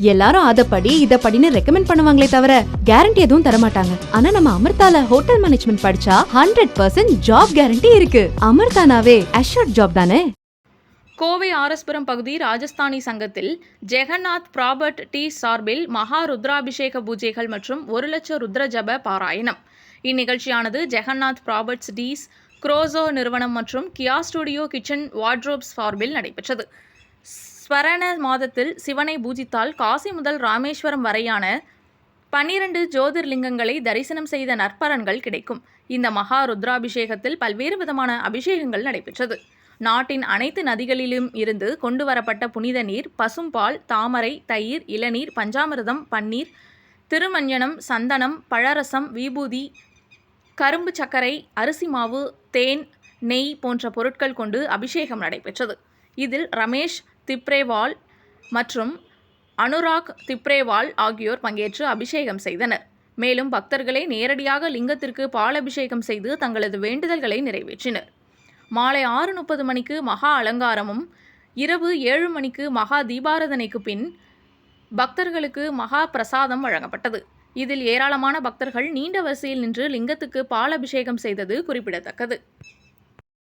எல்லாரும் அத படி இத இதப்படின்னு ரெக்கமெண்ட் பண்ணுவாங்களே தவிர கேரண்டி எதுவும் தர மாட்டாங்க ஆனா நம்ம அமிர்தால ஹோட்டல் மேனேஜ்மெண்ட் படிச்சா ஹண்ட்ரட் பர்சன்ட் ஜாப் கேரண்டி இருக்கு. அமிர்தானாவே அஷூர்ட் ஜாப் தானே? கோவை ஆரஸ்புரம் பகுதி ராஜஸ்தானி சங்கத்தில் ஜெகநாத் ப்ராபர்ட் டி சார்பில் மகா ருத்ராபிஷேக பூஜைகள் மற்றும் ஒரு லட்ச ருத்ர ஜப பாராயணம். இந்நிகழ்ச்சியானது ஜெகநாத் ப்ராபர்ட்ஸ் டீஸ் குரோசோ நிறுவனம் மற்றும் கியா ஸ்டுடியோ கிச்சன் வார்ட்ரோப்ஸ் சார்பில் நடைபெற்றது. ஸ்வரண மாதத்தில் சிவனை பூஜித்தால் காசி முதல் ராமேஸ்வரம் வரையான பன்னிரண்டு ஜோதிர்லிங்கங்களை தரிசனம் செய்த நற்பலன்கள் கிடைக்கும். இந்த மகா ருத்ராபிஷேகத்தில் பல்வேறு விதமான அபிஷேகங்கள் நடைபெற்றது. நாட்டின் அனைத்து நதிகளிலும் இருந்து கொண்டு வரப்பட்ட புனித நீர் பசும்பால் தாமரை தயிர் இளநீர் பஞ்சாமிரதம் பன்னீர் திருமஞ்சனம் சந்தனம் பழரசம் விபூதி கரும்பு சர்க்கரை அரிசி மாவு தேன் நெய் போன்ற பொருட்கள் கொண்டு அபிஷேகம் நடைபெற்றது. இதில் ரமேஷ் திப்ரேவால் மற்றும் அனுராக் திப்ரேவால் ஆகியோர் பங்கேற்று அபிஷேகம் செய்தனர். மேலும் பக்தர்களே நேரடியாக லிங்கத்திற்கு பாலபிஷேகம் செய்து தங்களது வேண்டுதல்களை நிறைவேற்றினர். மாலை ஆறு முப்பது மணிக்கு மகா அலங்காரமும் இரவு ஏழு மணிக்கு மகா தீபாரதனைக்கு பின் பக்தர்களுக்கு மகா பிரசாதம் வழங்கப்பட்டது. இதில் ஏராளமான பக்தர்கள் நீண்ட வரிசையில் நின்று லிங்கத்துக்கு பாலபிஷேகம் செய்தது குறிப்பிடத்தக்கது.